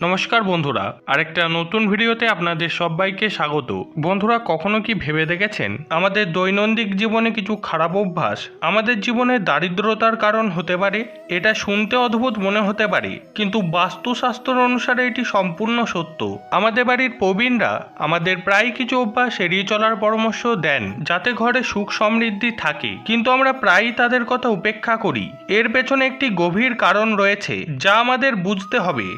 নমস্কার বন্ধুরা, আরেকটা নতুন ভিডিওতে আপনাদের সবাইকে স্বাগত। বন্ধুরা, কখনো কি ভেবে দেখেছেন? আমাদের দৈনন্দিন জীবনে কিছু খারাপ অভ্যাস আমাদের জীবনে দারিদ্রতার কারণ হতে পারে, এটা শুনতে অদ্ভুত মনে হতে পারে, কিন্তু বাস্তুশাস্ত্র অনুসারে এটি সম্পূর্ণ সত্য। আমাদের বাড়ির প্রবীণরা আমাদের প্রায় কিছু অভ্যাস এড়িয়ে চলার পরামর্শ দেন, যাতে ঘরে সুখ সমৃদ্ধি থাকে, কিন্তু আমরা প্রায়ই তাদের কথা উপেক্ষা করি। এর পেছনে একটি গভীর কারণ রয়েছে, যা আমাদের বুঝতে হবে।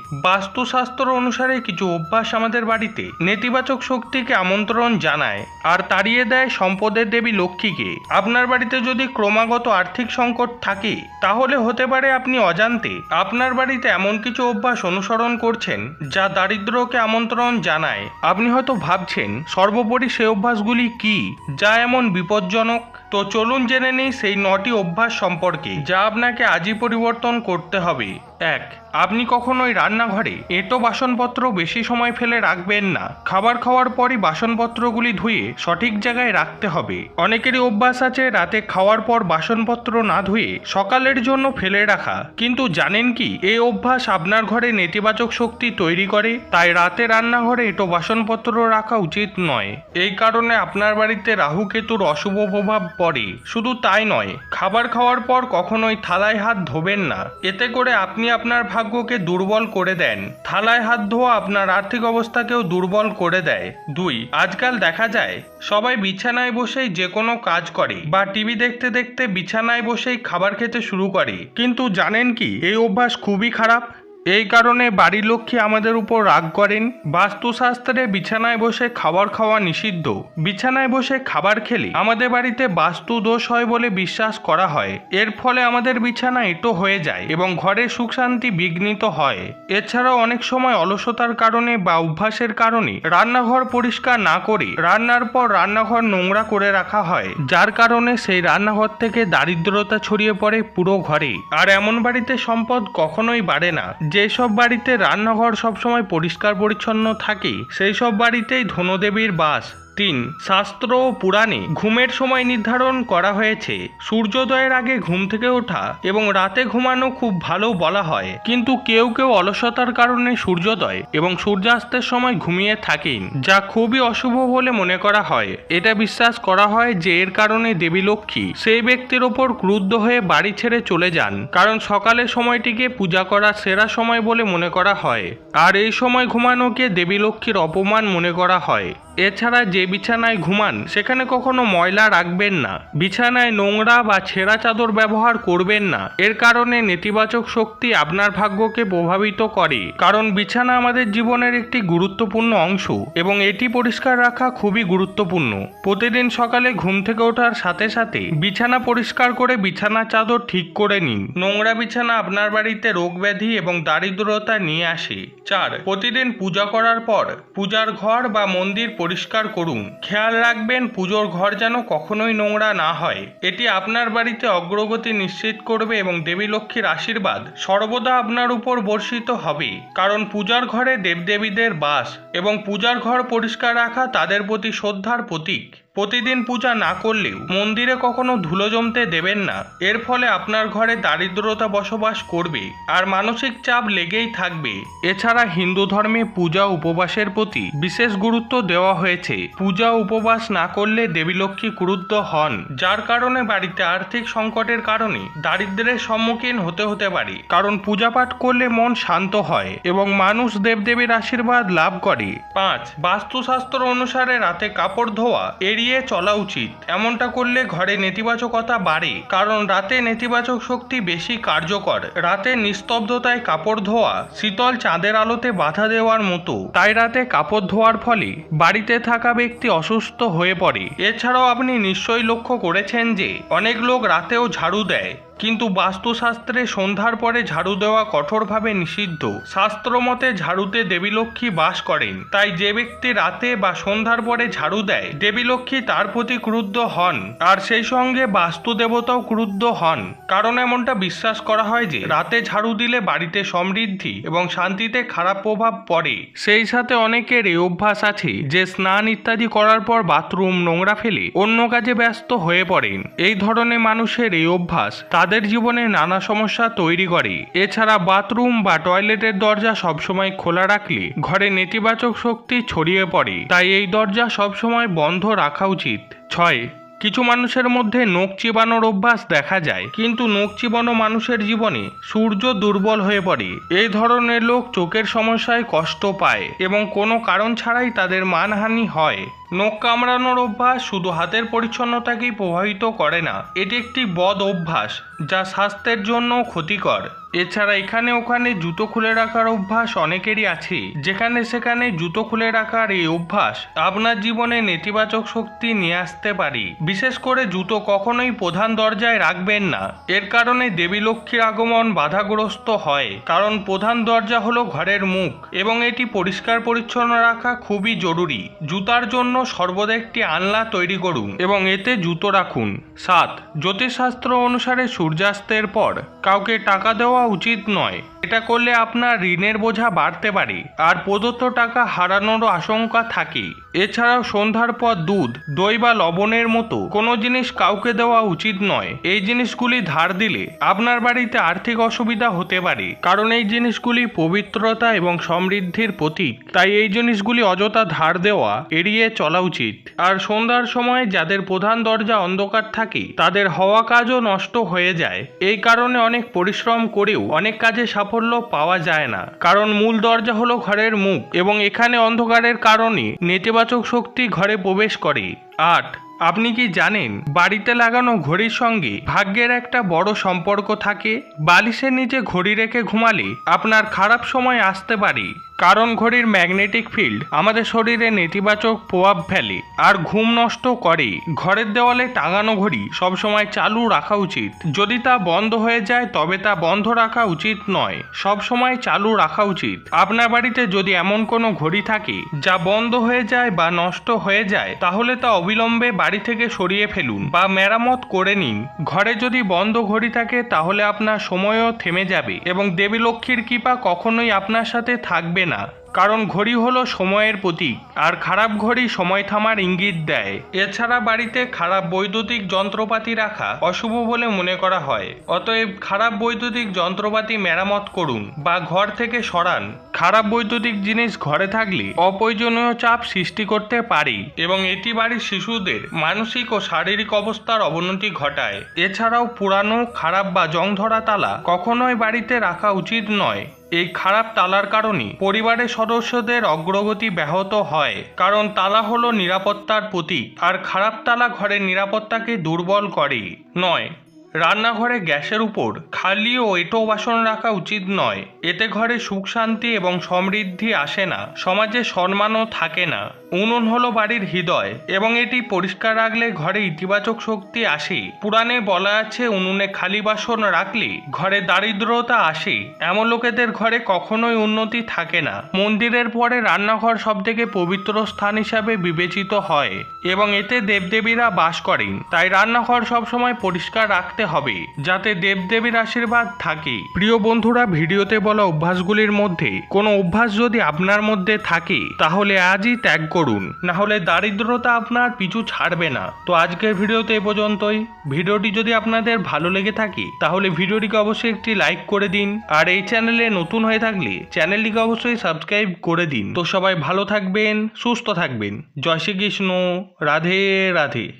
বাস্তুশাস্ত্র অনুসারে কিছু অভ্যাস আমাদের বাড়িতে নেতিবাচক শক্তিকে আমন্ত্রণ জানায় আর তাড়িয়ে দেয় সম্পদের দেবী লক্ষ্মীকে। আপনার বাড়িতে যদি ক্রমাগত আর্থিক সংকট থাকে, তাহলে হতে পারে আপনি অজান্তে আপনার বাড়িতে এমন কিছু অভ্যাস অনুসরণ করছেন যা দারিদ্র্যকে আমন্ত্রণ জানায়। আপনি হয়তো ভাবছেন, সর্বোপরি সেই অভ্যাসগুলি কি, যা এমন বিপজ্জনক? তো চলুন জেনে নিই সেই নটি অভ্যাস সম্পর্কে, যা আপনাকে আজই পরিবর্তন করতে হবে। এক, আপনি কখনোই রান্নাঘরে এঁটো বাসনপত্র বেশি সময় ফেলে রাখবেন না। খাবার খাওয়ার পরই বাসনপত্রগুলি ধুয়ে সঠিক জায়গায় রাখতে হবে। অনেকেরই অভ্যাস আছে রাতে খাওয়ার পর বাসনপত্র না ধুয়ে সকালের জন্য ফেলে রাখা। কিন্তু জানেন কি, এই অভ্যাস আপনার ঘরে নেতিবাচক শক্তি তৈরি করে, তাই রাতে রান্নাঘরে এঁটো বাসনপত্র রাখা উচিত নয়। এই কারণে আপনার বাড়িতে রাহু কেতুর অশুভ প্রভাব পড়ে শুধু তাই নয়, খাবার খাওয়ার পর কখনোই থালায় হাত ধোবেন না। এতে করে আপনি আপনার ভাগ্যকে দুর্বল করে দেন। থালায় হাত ধোয়া আপনার আর্থিক অবস্থাকেও দুর্বল করে দেয়। দুই, আজকাল দেখা যায়, সবাই বিছানায় বসেই যে কোনো কাজ করে বা টিভি দেখতে দেখতে বিছানায় বসেই খাবার খেতে শুরু করে। কিন্তু জানেন কি, এই অভ্যাস খুবই খারাপ? এই কারণে বাড়ির লক্ষ্মী আমাদের উপর রাগ করেন। বাস্তুশাস্ত্রে বিছানায় বসে খাবার খাওয়া নিষিদ্ধ। বিছানায় বসে খাবার খেলে আমাদের বাড়িতে বাস্তু দোষ হয় বলে বিশ্বাস করা হয়। এর ফলে আমাদের বিছানা এঁটো হয়ে যায় এবং ঘরে সুখ শান্তি বিঘ্নিত হয়। এছাড়াও অনেক সময় অলসতার কারণে বা অভ্যাসের কারণে রান্নাঘর পরিষ্কার না করে রান্নার পর রান্নাঘর নোংরা করে রাখা হয়। যার কারণে সেই রান্নাঘর থেকে দারিদ্রতা ছড়িয়ে পড়ে পুরো ঘরে। আর এমন বাড়িতে সম্পদ কখনোই বাড়ে না। যেসব বাড়িতে রান্নাঘর সবসময় পরিষ্কার পরিচ্ছন্ন থাকে সেই সব বাড়িতেই ধনদেবীর বাস। তিন, শাস্ত্র ও পুরাণে ঘুমের সময় নির্ধারণ করা হয়েছে। সূর্যোদয়ের আগে ঘুম থেকে ওঠা এবং রাতে ঘুমানো খুব ভালো বলা হয়। কিন্তু কেউ কেউ অলসতার কারণে সূর্যোদয় এবং সূর্যাস্তের সময় ঘুমিয়ে থাকেন, যা খুবই অশুভ বলে মনে করা হয়। এটা বিশ্বাস করা হয় যে এর কারণে দেবী লক্ষ্মী সেই ব্যক্তির ওপর ক্রুদ্ধ হয়ে বাড়ি ছেড়ে চলে যান। কারণ সকালের সময়টিকে পূজা করার সেরা সময় বলে মনে করা হয়। আর এই সময় ঘুমানোকে দেবী লক্ষ্মীর অপমান মনে করা হয়। এছাড়া যে বিছানায় ঘুমান, সেখানে কখনো ময়লা রাখবেন না। বিছানায় নোংরা বা ছেঁড়া চাদর ব্যবহার করবেন না। এর কারণে নেতিবাচক শক্তি আপনার ভাগ্যকে প্রভাবিত করে। কারণ বিছানা আমাদের জীবনের একটি গুরুত্বপূর্ণ অংশ এবং এটি পরিষ্কার রাখা খুবই গুরুত্বপূর্ণ। প্রতিদিন সকালে ঘুম থেকে ওঠার সাথে সাথে বিছানা পরিষ্কার করে বিছানা চাদর ঠিক করে নিন। নোংরা বিছানা আপনার বাড়িতে রোগ ব্যাধি এবং দারিদ্রতা নিয়ে আসে। চার, প্রতিদিন পূজা করার পর, পূজার ঘর বা মন্দির পরিষ্কার করুন। খেয়াল রাখবেন, পুজোর ঘর যেন কখনোই নোংরা না হয়। এটি আপনার বাড়িতে অগ্রগতি নিশ্চিত করবে এবং দেবী লক্ষ্মীর আশীর্বাদ সর্বদা আপনার উপর বর্ষিত হবে। কারণ পূজার ঘরে দেবদেবীদের বাস এবং পূজার ঘর পরিষ্কার রাখা তাদের প্রতি শ্রদ্ধার প্রতীক। প্রতিদিন পূজা না করলেও মন্দিরে কখনো ধুলো জমতে দেবেন না। এর ফলে আপনার ঘরে দারিদ্রতা বসবাস করবে আর মানসিক চাপ লেগেই থাকবে। এছাড়া হিন্দু ধর্মে পূজা উপবাসের প্রতি বিশেষ গুরুত্ব দেওয়া হয়েছে। পূজা উপবাস না করলে দেবী লক্ষ্মী ক্রুদ্ধ হন, যার কারণে বাড়িতে আর্থিক সংকটের কারণে দারিদ্র্যের সম্মুখীন হতে হতে পারে। কারণ পূজা পাঠ করলে মন শান্ত হয় এবং মানুষ দেবদেবীর আশীর্বাদ লাভ করে। পাঁচ, বাস্তুশাস্ত্র অনুসারে রাতে কাপড় ধোয়া এড়িয়ে চলা উচিত। এমনটা করলে ঘরে নেতিবাচকতা বাড়ে, কারণ রাতে নেতিবাচক শক্তি বেশি কার্যকর। রাতে নিস্তব্ধতায় কাপড় ধোয়া, শীতল চাঁদের আলোতে বাধা দেওয়ার মতো। তাই রাতে কাপড় ধোয়ার ফলে বাড়িতে থাকা ব্যক্তি অসুস্থ হয়ে পড়ে। এছাড়াও আপনি নিশ্চয়ই লক্ষ্য করেছেন যে, অনেক লোক রাতেও ঝাড়ু দেয়। কিন্তু বাস্তুশাস্ত্রে সন্ধ্যার পরে ঝাড়ু দেওয়া কঠোরভাবে নিষিদ্ধ। শাস্ত্র মতে ঝাড়ুতে দেবীলক্ষ্মী বাস করেন। তাই যে ব্যক্তি রাতে বা সন্ধ্যার পরে ঝাড়ু দেয়, দেবীলক্ষ্মী তার প্রতি ক্রুদ্ধ হন। আর সেই সঙ্গে বাস্তু দেবতাও ক্রুদ্ধ হন। কারণ এমনটা বিশ্বাস করা হয় যে, রাতে ঝাড়ু দিলে বাড়িতে সমৃদ্ধি এবং শান্তিতে খারাপ প্রভাব পড়ে। সেই সাথে অনেকের এই অভ্যাস আছে যে, স্নান ইত্যাদি করার পর বাথরুম নোংরা ফেলে অন্য কাজে ব্যস্ত হয়ে পড়েন। এই ধরনের মানুষের এই অভ্যাস তাদের তাদের জীবনে নানা সমস্যা তৈরি করে। এছাড়া বাথরুম বা টয়লেটের দরজা সবসময় খোলা রাখলে ঘরে নেতিবাচক শক্তি ছড়িয়ে পড়ে। তাই এই দরজা সবসময় বন্ধ রাখা উচিত। ছয়, কিছু মানুষের মধ্যে নখ চিবানোর অভ্যাস দেখা যায়, কিন্তু নখ চিবানো মানুষের জীবনে সূর্য দুর্বল হয়ে পড়ে। এই ধরনের লোক চোখের সমস্যায় কষ্ট পায় এবং কোনো কারণ ছাড়াই তাদের মানহানি হয়। নখ কামড়ানোর অভ্যাস শুধু হাতের পরিচ্ছন্নতাকেই প্রভাবিত করে না, এটি একটি বদ অভ্যাস যা স্বাস্থ্যের জন্য ক্ষতিকর। এছাড়া এখানে ওখানে জুতো খুলে রাখার অভ্যাস অনেকেরই আছে, যেখানে সেখানে জুতো খুলে রাখার এই অভ্যাস আপনার জীবনে নেতিবাচক শক্তি নিয়ে আসতে পারে। বিশেষ করে জুতো কখনোই প্রধান দরজায় রাখবেন না। এর কারণে দেবী লক্ষ্মীর আগমন বাধাগ্রস্ত হয়, কারণ প্রধান দরজা হলো ঘরের মুখ, এবং এটি পরিষ্কার পরিচ্ছন্ন রাখা খুবই জরুরি। জুতার জন্য সর্বদা একটি আনলা তৈরি করুন এবং এতে জুতো রাখুন। সাত জ্যোতিষশাস্ত্র অনুসারে সূর্যাস্তের পর কাউকে টাকা দেওয়া উচিত নয়। এটা করলে আপনার ঋণের বোঝা বাড়তে পারে। আর প্রদত্ত টাকা হারানোরও আশঙ্কা থাকে এছাড়াও সন্ধ্যার পর দুধ, দই বা লবণের মতো কোনো জিনিস কাউকে দেওয়া উচিত নয়। এই জিনিসগুলি ধার দিলে আপনার বাড়িতে আর্থিক অসুবিধা হতে পারে। কারণ এই জিনিসগুলি পবিত্রতা এবং সমৃদ্ধির প্রতীক। তাই এই জিনিসগুলি অযথা ধার দেওয়া, এড়িয়ে চলা উচিত। আর সন্ধ্যার সময় যাদের প্রধান দরজা অন্ধকার থাকে, তাদের হওয়া কাজও নষ্ট হয়ে যায়। এই কারণে অনেক পরিশ্রম করেও অনেক কাজে সাফল্য পাওয়া যায় না। কারণ মূল দরজা হলো ঘরের মুখ এবং এখানে অন্ধকারের কারণে নেতিবাচক শক্তি ঘরে প্রবেশ করে। আট, আপনি কি জানেন বাড়িতে লাগানো ঘড়ির সঙ্গে ভাগ্যের একটা বড় সম্পর্ক থাকে? বালিশের নিচে ঘড়ি রেখে ঘুমালে আপনার খারাপ সময় আসতে পারে। কারণ ঘড়ির ম্যাগনেটিক ফিল্ড আমাদের শরীরে নেতিবাচক প্রভাব ফেলে আর ঘুম নষ্ট করে। ঘরের দেওয়ালে টাঙানো ঘড়ি সবসময় চালু রাখা উচিত। যদি তা বন্ধ হয়ে যায়, তবে তা বন্ধ রাখা উচিত নয়। সব সময় চালু রাখা উচিত। আপনার বাড়িতে যদি এমন কোনো ঘড়ি থাকে যা বন্ধ হয়ে যায় বা নষ্ট হয়ে যায়, তাহলে তা অবিলম্বে বাড়ি থেকে সরিয়ে ফেলুন বা মেরামত করে নিন। ঘরে যদি বন্ধ ঘড়ি থাকে, তাহলে আপনার সময়ও থেমে যাবে এবং দেবী লক্ষ্মীর কৃপা কখনোই আপনার সাথে থাকবে না। কারণ ঘড়ি হলো সময়ের প্রতীক, আর খারাপ ঘড়ি সময় থামার ইঙ্গিত দেয়। এছাড়া বাড়িতে খারাপ বৈদ্যুতিক যন্ত্রপাতি রাখা অশুভ বলে মনে করা হয়। অতএব খারাপ বৈদ্যুতিক যন্ত্রপাতি মেরামত করুন বা ঘর থেকে সরান। খারাপ বৈদ্যুতিক জিনিস ঘরে থাকলে অপ্রয়োজনীয় চাপ সৃষ্টি করতে পারে এবং এটি বাড়ির শিশুদের মানসিক ও শারীরিক অবস্থার অবনতি ঘটায়। এছাড়াও পুরানো, খারাপ বা জং ধরা তালা কখনোই বাড়িতে রাখা উচিত নয়। এই খারাপ তালার কারণে পরিবারের সদস্যদের অগ্রগতি ব্যাহত হয়, কারণ তালা হলো নিরাপত্তার প্রতীক আর খারাপ তালা ঘরের নিরাপত্তাকে দুর্বল করে। নয় রান্নাঘরে গ্যাসের উপর খালি ও এঁটো বাসন রাখা উচিত নয়। এতে ঘরে সুখ শান্তি এবং সমৃদ্ধি আসে না। সমাজে সম্মানও থাকে না। উনুন হলো বাড়ির হৃদয় এবং এটি পরিষ্কার রাখলে ঘরে ইতিবাচক শক্তি আসে। পুরাণে বলা আছে, উনুনে খালি বাসন রাখলে ঘরে দারিদ্রতা আসে। এমন লোকেদের ঘরে কখনোই উন্নতি থাকে না। মন্দিরের পরে রান্নাঘর সবথেকে পবিত্র স্থান হিসাবে বিবেচিত হয় এবং এতে দেবদেবীরা বাস করেন। তাই রান্নাঘর সবসময় পরিষ্কার রাখতে হবে, যাতে দেবদেবীর আশীর্বাদ থাকে। প্রিয় বন্ধুরা, ভিডিওতে বলা অভ্যাসগুলির মধ্যে কোনো অভ্যাস যদি আপনার মধ্যে থাকে, তাহলে আজই ত্যাগ করুন। না হলে দারিদ্রতা আপনার পিছু ছাড়বে না। তো আজকের ভিডিওতে এ পর্যন্তই। ভিডিওটি যদি আপনাদের ভালো লেগে থাকে, তাহলে ভিডিওটিকে অবশ্যই একটি লাইক করে দিন। আর এই চ্যানেলে নতুন হয়ে থাকলে চ্যানেলটিকে অবশ্যই সাবস্ক্রাইব করে দিন। তো সবাই ভালো থাকবেন, সুস্থ থাকবেন। জয় শ্রীকৃষ্ণ। রাধে রাধে।